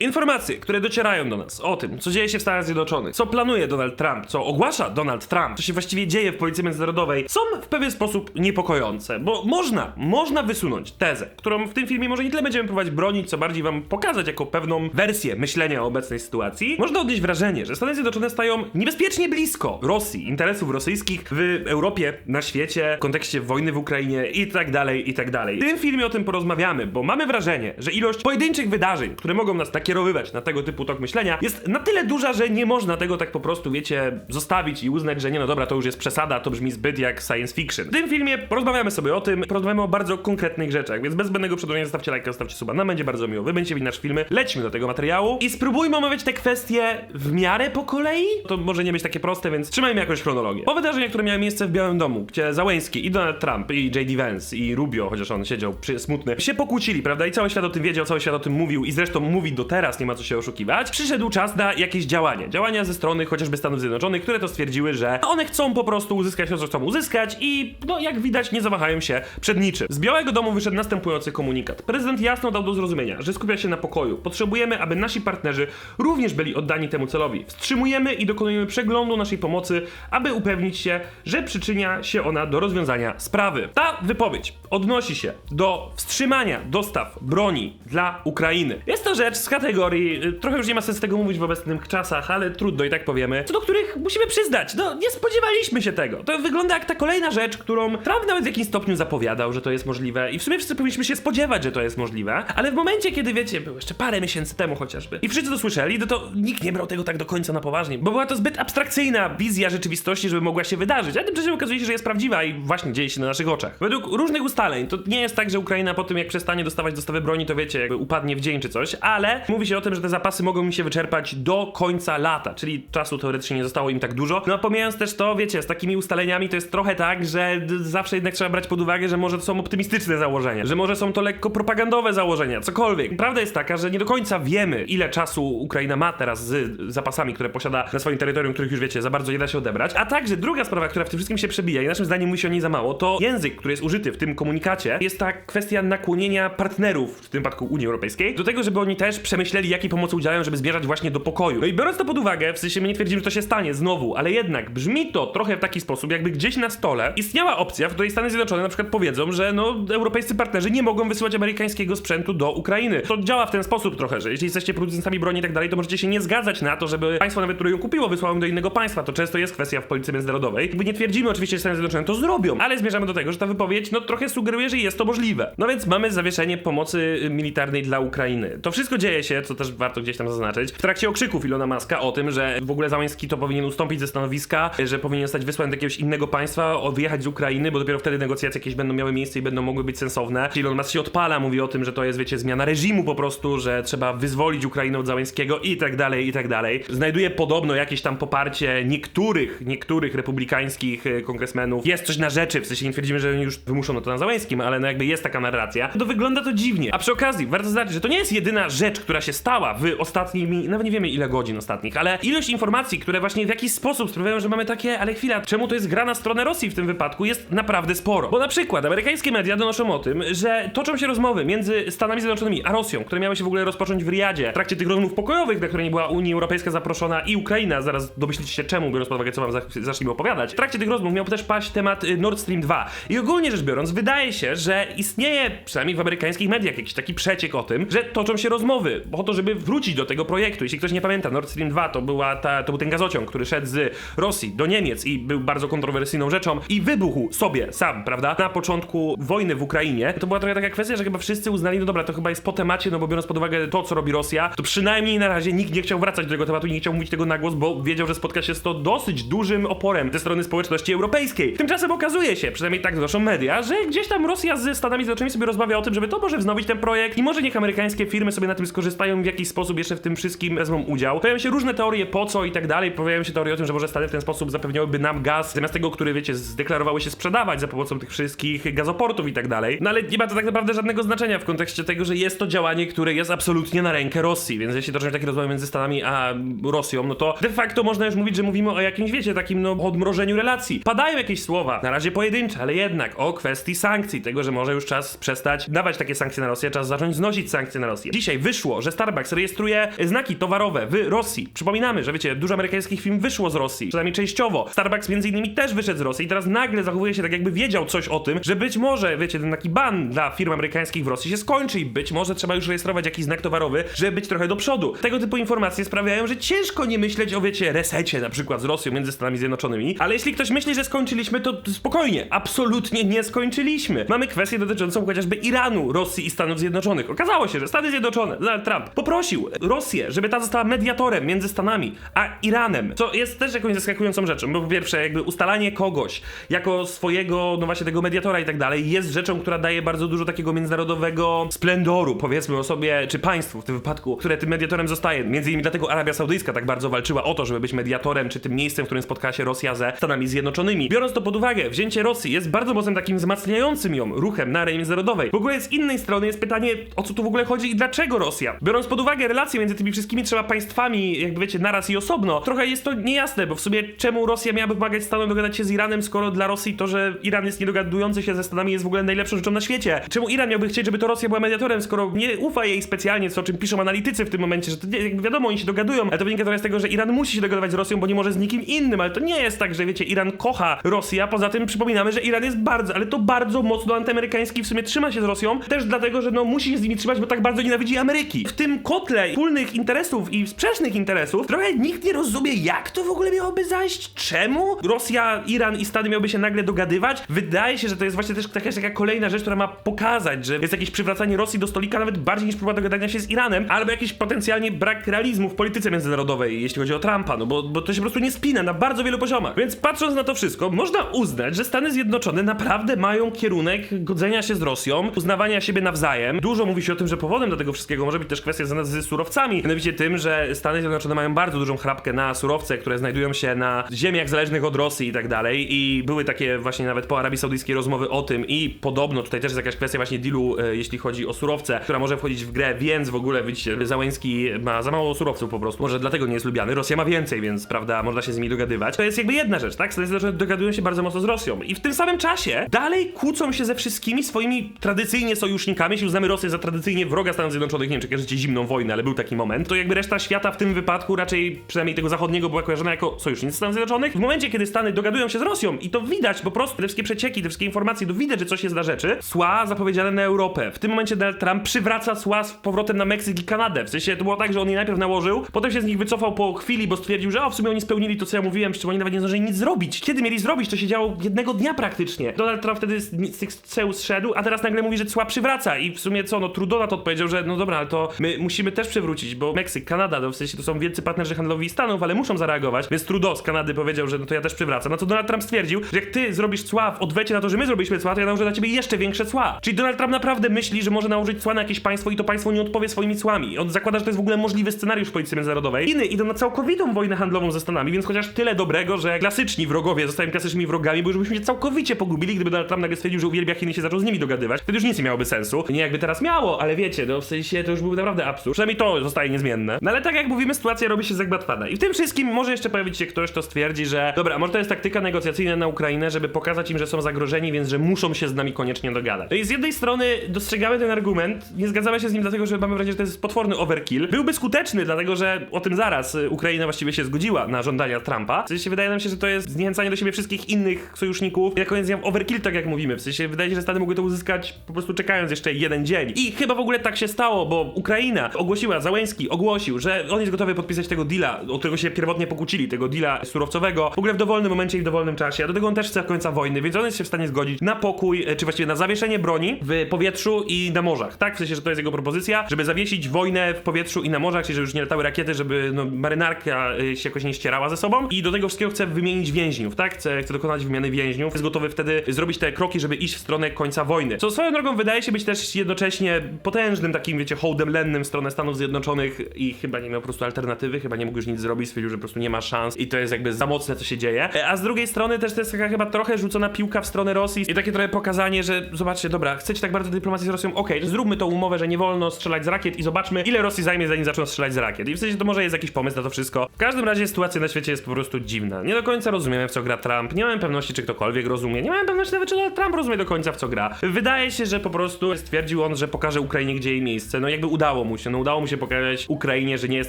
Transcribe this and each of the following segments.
Informacje, które docierają do nas o tym, co dzieje się w Stanach Zjednoczonych, co planuje Donald Trump, co ogłasza Donald Trump, co się właściwie dzieje w Policji Międzynarodowej, są w pewien sposób niepokojące, bo można, można wysunąć tezę, którą w tym filmie może nie tyle będziemy próbować bronić, co bardziej wam pokazać jako pewną wersję myślenia o obecnej sytuacji. Można odnieść wrażenie, że Stany Zjednoczone stają niebezpiecznie blisko Rosji, interesów rosyjskich w Europie, na świecie, w kontekście wojny w Ukrainie i tak dalej, i tak dalej. W tym filmie o tym porozmawiamy, bo mamy wrażenie, że ilość pojedynczych wydarzeń, które mogą nas nakierowywać na tego typu tok myślenia, jest na tyle duża, że nie można tego tak po prostu, wiecie, zostawić i uznać, że nie, no dobra, to już jest przesada, to brzmi zbyt jak science fiction. W tym filmie porozmawiamy sobie o tym, porozmawiamy o bardzo konkretnych rzeczach, więc bez zbędnego przedłużenia zostawcie lajka, zostawcie suba, nam będzie bardzo miło, wy będziecie widzieć nasze filmy, lećmy do tego materiału i spróbujmy omawiać te kwestie w miarę po kolei. To może nie być takie proste, więc trzymajmy jakąś chronologię. Po wydarzeniach, które miały miejsce w Białym Domu, gdzie Załęski i Donald Trump i J.D. Vance i Rubio, chociaż on siedział przy, smutny, się pokłócili, prawda? I cały świat o tym wiedział, cały świat o tym mówił i zresztą mówi do teraz, nie ma co się oszukiwać. Przyszedł czas na jakieś działanie. Działania ze strony chociażby Stanów Zjednoczonych, które to stwierdziły, że one chcą po prostu uzyskać to, co chcą uzyskać i no jak widać nie zawahają się przed niczym. Z Białego Domu wyszedł następujący komunikat. Prezydent jasno dał do zrozumienia, że skupia się na pokoju. Potrzebujemy, aby nasi partnerzy również byli oddani temu celowi. Wstrzymujemy i dokonujemy przeglądu naszej pomocy, aby upewnić się, że przyczynia się ona do rozwiązania sprawy. Ta wypowiedź odnosi się do wstrzymania dostaw broni dla Ukrainy. Jest to rzecz z kategorii, y, trochę już nie ma sensu tego mówić w obecnych czasach, ale trudno i tak powiemy, co do których musimy przyznać, no nie spodziewaliśmy się tego. To wygląda jak ta kolejna rzecz, którą Trump nawet w jakimś stopniu zapowiadał, że to jest możliwe i w sumie wszyscy powinniśmy się spodziewać, że to jest możliwe, ale w momencie, kiedy wiecie, było jeszcze parę miesięcy temu chociażby i wszyscy to słyszeli, no to nikt nie brał tego tak do końca na poważnie, bo była to zbyt abstrakcyjna wizja rzeczywistości, żeby mogła się wydarzyć, a tymczasem okazuje się, że jest prawdziwa i właśnie dzieje się na naszych oczach. Według różnych ustaleń, to nie jest tak, że Ukraina po tym jak przestanie dostawać dostawy broni, to wiecie, jakby upadnie w dzień czy coś, ale mówi się o tym, że te zapasy mogą mi się wyczerpać do końca lata, czyli czasu teoretycznie nie zostało im tak dużo. No a pomijając też to, wiecie, z takimi ustaleniami to jest trochę tak, że zawsze jednak trzeba brać pod uwagę, że może to są optymistyczne założenia, że może są to lekko propagandowe założenia, cokolwiek. Prawda jest taka, że nie do końca wiemy, ile czasu Ukraina ma teraz z zapasami, które posiada na swoim terytorium, których już wiecie, za bardzo nie da się odebrać. A także druga sprawa, która w tym wszystkim się przebija i naszym zdaniem mówi się o niej za mało, to język, który jest użyty w tym komunikacie, jest ta kwestia nakłonienia partnerów, w tym przypadku Unii Europejskiej, do tego, żeby oni też przemyśleli, jakiej pomocy udzielają, żeby zmierzać właśnie do pokoju. No i biorąc to pod uwagę, w sensie my nie twierdzimy, że to się stanie znowu, ale jednak brzmi to trochę w taki sposób, jakby gdzieś na stole istniała opcja, w której Stany Zjednoczone na przykład powiedzą, że no europejscy partnerzy nie mogą wysyłać amerykańskiego sprzętu do Ukrainy. To działa w ten sposób trochę, że jeśli jesteście producentami broni i tak dalej, to możecie się nie zgadzać na to, żeby państwo nawet, które ją kupiło, wysłało ją do innego państwa. To często jest kwestia w polityce międzynarodowej. Jakby nie twierdzimy oczywiście, że Stany Zjednoczone to zrobią, ale zmierzamy do tego, że ta wypowiedź no trochę sugeruje, że jest to możliwe. No więc mamy zawieszenie pomocy militarnej dla Ukrainy. To wszystko dzieje się, co też warto gdzieś tam zaznaczyć, w trakcie okrzyków Ilona Maska o tym, że w ogóle Załęski to powinien ustąpić ze stanowiska, że powinien zostać wysłany do jakiegoś innego państwa, o- wyjechać z Ukrainy, bo dopiero wtedy negocjacje jakieś będą miały miejsce i będą mogły być sensowne. Elon Musk się odpala, mówi o tym, że to jest, wiecie, zmiana reżimu po prostu, że trzeba wyzwolić Ukrainę od Załęskiego i tak dalej, i tak dalej. Znajduje podobno jakieś tam poparcie niektórych, niektórych republikańskich e, kongresmenów. Jest coś na rzeczy, w sensie nie twierdzimy, że już wymuszono to na Załęskim, ale no jakby jest taka narracja. To wygląda to dziwnie. A przy okazji, warto zaznaczyć, że to nie jest jedyna rzecz, która się stała w ostatnimi, nawet nie wiemy ile godzin ostatnich, ale ilość informacji, które właśnie w jakiś sposób sprawiają, że mamy takie, ale chwila, czemu to jest gra na stronę Rosji w tym wypadku, jest naprawdę sporo. Bo na przykład amerykańskie media donoszą o tym, że toczą się rozmowy między Stanami Zjednoczonymi a Rosją, które miały się w ogóle rozpocząć w Riyadzie w trakcie tych rozmów pokojowych, na które nie była Unia Europejska zaproszona i Ukraina, zaraz domyślicie się czemu, biorąc pod uwagę, co wam za- zacznijmy opowiadać. W trakcie tych rozmów miał też paść temat y, Nord Stream 2. I ogólnie rzecz biorąc, wydaje się, że istnieje, przynajmniej w amerykańskich mediach, jakiś taki przeciek o tym, że toczą się rozmowy po to, żeby wrócić do tego projektu. Jeśli ktoś nie pamięta, Nord Stream 2 to, była ta, to był ten gazociąg, który szedł z Rosji do Niemiec i był bardzo kontrowersyjną rzeczą i wybuchł sobie sam, prawda? Na początku wojny w Ukrainie. To była trochę taka kwestia, że chyba wszyscy uznali, no dobra, to chyba jest po temacie, no bo biorąc pod uwagę to, co robi Rosja, to przynajmniej na razie nikt nie chciał wracać do tego tematu i nie chciał mówić tego na głos, bo wiedział, że spotka się z to dosyć dużym oporem ze strony społeczności europejskiej. Tymczasem okazuje się, przynajmniej tak donoszą media, że gdzieś tam Rosja ze Stanami Zjednoczonymi sobie rozmawia o tym, żeby to może wznowić ten projekt i może niech amerykańskie firmy sobie na tym skorzystają w jakiś sposób jeszcze w tym wszystkim wezmą udział. Pojawiają się różne teorie po co i tak dalej. Pojawiają się teorie o tym, że może Stany w ten sposób zapewniałyby nam gaz, zamiast tego, który wiecie, zdeklarowały się sprzedawać za pomocą tych wszystkich gazoportów i tak dalej. No ale nie ma to tak naprawdę żadnego znaczenia w kontekście tego, że jest to działanie, które jest absolutnie na rękę Rosji. Więc jeśli toczą się takie rozmowy między Stanami a Rosją, no to de facto można już mówić, że mówimy o jakimś, wiecie, takim no odmrożeniu relacji. Padają jakieś słowa, na razie pojedyncze, ale jednak o kwestii sankcji, tego, że może już czas przestać dawać takie sankcje na Rosję, czas zacząć znosić sankcje na Rosję. Dzisiaj wyszło, że że Starbucks rejestruje znaki towarowe w Rosji. Przypominamy, że wiecie, dużo amerykańskich firm wyszło z Rosji, przynajmniej częściowo. Starbucks między innymi też wyszedł z Rosji i teraz nagle zachowuje się tak jakby wiedział coś o tym, że być może, wiecie, ten taki ban dla firm amerykańskich w Rosji się skończy i być może trzeba już rejestrować jakiś znak towarowy, żeby być trochę do przodu. Tego typu informacje sprawiają, że ciężko nie myśleć o, wiecie, resecie na przykład z Rosją między Stanami Zjednoczonymi, ale jeśli ktoś myśli, że skończyliśmy, to spokojnie, absolutnie nie skończyliśmy. Mamy kwestię dotyczącą chociażby Iranu, Rosji i Stanów Zjednoczonych. Okazało się, że Stany Zjednoczone, Trump, poprosił Rosję, żeby ta została mediatorem między Stanami a Iranem, co jest też jakąś zaskakującą rzeczą, bo po pierwsze, jakby ustalanie kogoś jako swojego, no właśnie tego mediatora i tak dalej, jest rzeczą, która daje bardzo dużo takiego międzynarodowego splendoru, powiedzmy osobie, czy państwu w tym wypadku, które tym mediatorem zostaje. Między innymi dlatego Arabia Saudyjska tak bardzo walczyła o to, żeby być mediatorem, czy tym miejscem, w którym spotkała się Rosja ze Stanami Zjednoczonymi. Biorąc to pod uwagę, wzięcie Rosji jest bardzo mocnym takim wzmacniającym ją ruchem na arenie międzynarodowej. W ogóle z innej strony jest pytanie, o co tu w ogóle chodzi i dlaczego Rosja? Biorąc pod uwagę relacje między tymi wszystkimi trzema państwami, jakby wiecie, naraz i osobno, trochę jest to niejasne, bo w sumie czemu Rosja miałaby pomagać Stanom dogadać się z Iranem, skoro dla Rosji to, że Iran jest niedogadujący się ze Stanami jest w ogóle najlepszą rzeczą na świecie? Czemu Iran miałby chcieć, żeby to Rosja była mediatorem, skoro nie ufa jej specjalnie, co o czym piszą analitycy w tym momencie, że to jakby wiadomo, oni się dogadują, ale to wynika trochę z tego, że Iran musi się dogadywać z Rosją, bo nie może z nikim innym, ale to nie jest tak, że wiecie, Iran kocha Rosję, poza tym przypominamy, że Iran jest bardzo, ale to bardzo mocno antyamerykański, w sumie trzyma się z Rosją, też dlatego, że no musi się z nimi trzymać, bo tak bardzo nienawidzi Ameryki. W tym kotle wspólnych interesów i sprzecznych interesów trochę nikt nie rozumie, jak to w ogóle miałoby zajść, czemu Rosja, Iran i Stany miałyby się nagle dogadywać. Wydaje się, że to jest właśnie też jakaś taka kolejna rzecz, która ma pokazać, że jest jakieś przywracanie Rosji do stolika nawet bardziej niż próba dogadania się z Iranem, albo jakiś potencjalnie brak realizmu w polityce międzynarodowej, jeśli chodzi o Trumpa, no bo, bo to się po prostu nie spina na bardzo wielu poziomach. Więc patrząc na to wszystko, można uznać, że Stany Zjednoczone naprawdę mają kierunek godzenia się z Rosją, uznawania siebie nawzajem. Dużo mówi się o tym, że powodem do tego wszystkiego może być też kwestia związana z surowcami, mianowicie tym, że Stany Zjednoczone mają bardzo dużą chrapkę na surowce, które znajdują się na ziemiach zależnych od Rosji i tak dalej. I były takie właśnie nawet po Arabii Saudyjskiej rozmowy o tym i podobno tutaj też jest jakaś kwestia właśnie dealu, e, jeśli chodzi o surowce, która może wchodzić w grę, więc w ogóle widzicie, Załęski ma za mało surowców po prostu, może dlatego nie jest lubiany, Rosja ma więcej, więc prawda, można się z nimi dogadywać. To jest jakby jedna rzecz, tak? Stany Zjednoczone dogadują się bardzo mocno z Rosją. I w tym samym czasie dalej kłócą się ze wszystkimi swoimi tradycyjnie sojusznikami, jeśli uznamy Rosję za tradycyjnie wroga Stanów Zjednoczonych, nie wiem czy kojarzycie zimną wojnę, ale był taki moment, to jakby reszta świata w tym wypadku raczej, przynajmniej tego zachodniego, była kojarzona jako sojusznicy Stanów Zjednoczonych. W momencie, kiedy Stany dogadują się z Rosją i to widać po prostu, te wszystkie przecieki, te wszystkie informacje, to widać, że coś jest na rzeczy, cła zapowiedziane na Europę. W tym momencie Donald Trump przywraca cła z powrotem na Meksyk i Kanadę. W sensie to było tak, że on je najpierw nałożył, potem się z nich wycofał po chwili, bo stwierdził, że o, w sumie oni spełnili to, co ja mówiłem, czym oni nawet nie zdążyli nic zrobić. Kiedy mieli zrobić? To się działo jednego dnia praktycznie. Donald Trump wtedy z, tych ceł zszedł, a teraz nagle mówi, że cła przywraca i w sumie co, no odpowiedział, że no dobra, ale to my musimy też przywrócić, bo Meksyk, Kanada, no w sensie to są wielcy partnerzy handlowi Stanów, ale muszą zareagować, więc Trudeau z Kanady powiedział, że no to ja też przywracam. No to Donald Trump stwierdził, że jak ty zrobisz cła w odwecie na to, że my zrobiliśmy cła, to ja nałożę na ciebie jeszcze większe cła. Czyli Donald Trump naprawdę myśli, że może nałożyć cła na jakieś państwo i to państwo nie odpowie swoimi cłami. On zakłada, że to jest w ogóle możliwy scenariusz w polityce międzynarodowej. Chiny idą na całkowitą wojnę handlową ze Stanami, więc chociaż tyle dobrego, że klasyczni wrogowie zostają klasycznymi wrogami, bo już byśmy się całkowicie pogubili, gdyby Donald Trump nagle stwierdził, że uwielbia Chiny się zaczął z nimi dogadywać. Wtedy już nic nie miałoby sensu. Nie jakby teraz miało, ale wiecie, no w sensie to już był naprawdę absurd. Przynajmniej to zostaje niezmienne. No ale tak jak mówimy, sytuacja robi się zagmatwana. I w tym wszystkim może jeszcze pojawić się ktoś, kto stwierdzi, że dobra, może to jest taktyka negocjacyjna na Ukrainę, żeby pokazać im, że są zagrożeni, więc że muszą się z nami koniecznie dogadać. No i z jednej strony dostrzegamy ten argument, nie zgadzamy się z nim dlatego, że mamy wrażenie, że to jest potworny overkill. Byłby skuteczny, dlatego że o tym zaraz y, Ukraina właściwie się zgodziła na żądania Trumpa. W sensie wydaje nam się, że to jest zniechęcanie do siebie wszystkich innych sojuszników. I na koniec dnia overkill, tak jak mówimy. W sensie wydaje się, że Stany mogły to uzyskać po prostu czekając jeszcze jeden dzień. I chyba w ogóle tak się stało, bo Ukraina ogłosiła, Załęski ogłosił, że on jest gotowy podpisać tego deala, o którego się pierwotnie pokłócili, tego deala surowcowego, w ogóle w dowolnym momencie i w dowolnym czasie. A do tego on też chce końca wojny, więc on jest się w stanie zgodzić na pokój, e, czy właściwie na zawieszenie broni w powietrzu i na morzach, tak? W sensie, że to jest jego propozycja, żeby zawiesić wojnę w powietrzu i na morzach, czyli że już nie latały rakiety, żeby no, marynarka y, się jakoś nie ścierała ze sobą. I do tego wszystkiego chce wymienić więźniów, tak? Chce, chce dokonać wymiany więźniów. Jest gotowy wtedy zrobić te kroki, żeby iść w stronę końca wojny. Co swoją drogą wydaje się być też jednocześnie potężnym takim, wiecie, hołdem lennym stronę Stanów Zjednoczonych i chyba nie miał po prostu alternatywy, chyba nie mógł już nic zrobić, stwierdził, że po prostu nie ma szans i to jest jakby za mocne, co się dzieje. E, A z drugiej strony też to jest taka chyba trochę rzucona piłka w stronę Rosji i takie trochę pokazanie, że zobaczcie, dobra, chcecie tak bardzo dyplomacji z Rosją, okej, to zróbmy tą umowę, że nie wolno strzelać z rakiet i zobaczmy, ile Rosji zajmie, zanim zaczną strzelać z rakiet. I w sensie to może jest jakiś pomysł na to wszystko. W każdym razie sytuacja na świecie jest po prostu dziwna. Nie do końca rozumiemy, w co gra Trump. Nie mamy pewności, czy ktokolwiek rozumie. Nie mamy pewności nawet, czy Trump rozumie do końca, w co gra. Wydaje się, że po prostu stwierdził on, że pokaże Ukrainie, gdzie jej miejsce. No jakby udało udało mu się. No udało mu się pokazać Ukrainie, że nie jest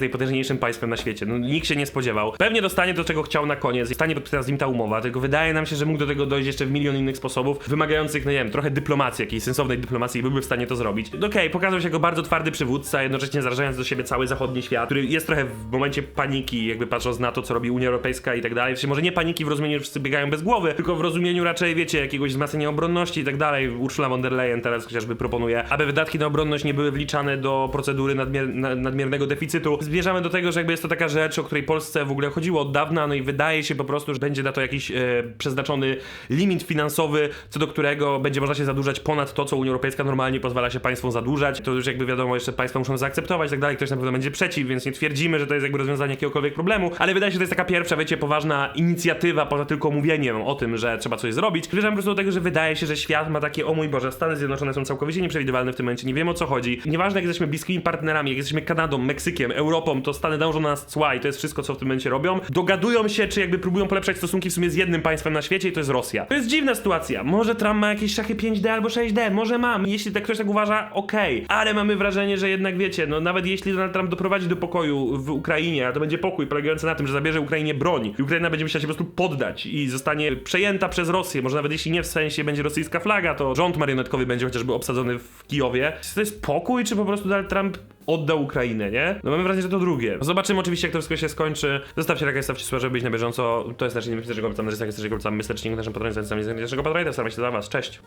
najpotężniejszym państwem na świecie. No nikt się nie spodziewał. Pewnie dostanie to, czego chciał na koniec i stanie podpisana z nim ta umowa, tylko wydaje nam się, że mógł do tego dojść jeszcze w milion innych sposobów, wymagających, no nie wiem, trochę dyplomacji, jakiejś sensownej dyplomacji i byłby w stanie to zrobić. Okej, pokazał się jako bardzo twardy przywódca, jednocześnie zarażając do siebie cały zachodni świat, który jest trochę w momencie paniki, jakby patrząc na to, co robi Unia Europejska i tak dalej. W sensie może nie paniki w rozumieniu, że wszyscy biegają bez głowy, tylko w rozumieniu raczej, wiecie, jakiegoś wzmacniania obronności i tak dalej. Ursula von der Leyen teraz chociażby proponuje, aby wydatki na obronność nie były wliczane do procedury nadmier na- nadmiernego deficytu. Zbierzamy do tego, że jakby jest to taka rzecz, o której Polsce w ogóle chodziło od dawna, no i wydaje się po prostu, że będzie na to jakiś e, przeznaczony limit finansowy, co do którego będzie można się zadłużać ponad to, co Unia Europejska normalnie pozwala się państwom zadłużać. To już jakby wiadomo, jeszcze państwa muszą zaakceptować i tak dalej. Ktoś na pewno będzie przeciw, więc nie twierdzimy, że to jest jakby rozwiązanie jakiegokolwiek problemu, ale wydaje się, że to jest taka pierwsza, wiecie, poważna inicjatywa, poza tylko mówieniem o tym, że trzeba coś zrobić. Zmierzam po prostu do tego, że wydaje się, że świat ma takie, o mój Boże, Stany Zjednoczone są całkowicie nieprzewidywalne w tym momencie, nie wiemy o co chodzi. Nieważne, jak jesteśmy partnerami, jak jesteśmy Kanadą, Meksykiem, Europą, to Stany dążą na nas cła i to jest wszystko, co w tym momencie robią. Dogadują się, czy jakby próbują polepszać stosunki w sumie z jednym państwem na świecie i to jest Rosja. To jest dziwna sytuacja. Może Trump ma jakieś szachy 5D albo 6D, może mam. Jeśli tak ktoś tak uważa, okej. Ale mamy wrażenie, że jednak wiecie, no nawet jeśli Donald Trump doprowadzi do pokoju w Ukrainie, a to będzie pokój polegający na tym, że zabierze Ukrainie broń i Ukraina będzie musiała się po prostu poddać i zostanie przejęta przez Rosję, może nawet jeśli nie w sensie będzie rosyjska flaga, to rząd marionetkowy będzie chociażby obsadzony w Kijowie. Czy to jest pokój, czy po prostu Donald Trump oddał Ukrainę, nie? No mamy wrażenie, że to drugie. Zobaczymy oczywiście, jak to wszystko się skończy. Zostawcie like, zostawcie suba, żeby być na bieżąco. To jest nasz imię, że go tam, na rysach jest, że go tam, my serdecznie naszym patronem, zamiast naszego patrona, staram się dla was. Cześć!